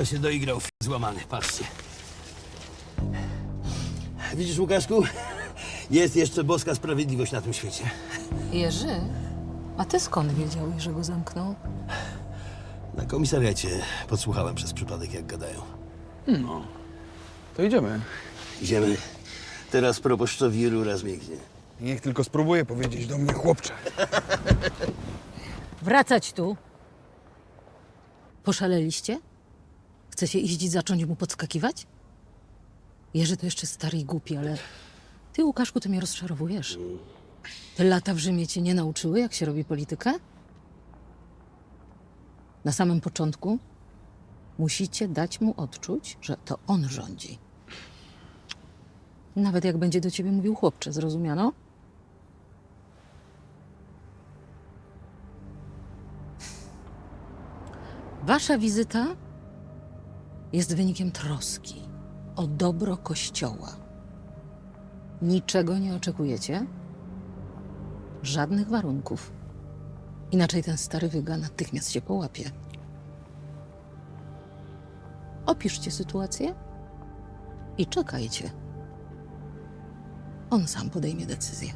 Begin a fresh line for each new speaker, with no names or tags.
To się doigrał f- złamany, patrzcie. Widzisz, Łukaszku? Jest jeszcze boska sprawiedliwość na tym świecie.
Jerzy, a ty skąd wiedziałeś, że go zamknął?
Na komisariacie podsłuchałem przez przypadek, jak gadają.
To idziemy.
Idziemy. Teraz proboszczowi rura zmięknie.
Niech tylko spróbuje powiedzieć do mnie chłopcze.
Wracać tu. Poszaleliście? Chcecie iść i zacząć mu podskakiwać? Jerzy to jeszcze stary i głupi, ale ty, Łukaszku, ty mnie rozczarowujesz. Te lata w Rzymie cię nie nauczyły, jak się robi politykę? Na samym początku musicie dać mu odczuć, że to on rządzi. Nawet jak będzie do ciebie mówił chłopcze, zrozumiano? Wasza wizyta jest wynikiem troski o dobro Kościoła. Niczego nie oczekujecie? Żadnych warunków. Inaczej ten stary wyga natychmiast się połapie. Opiszcie sytuację i czekajcie. On sam podejmie decyzję.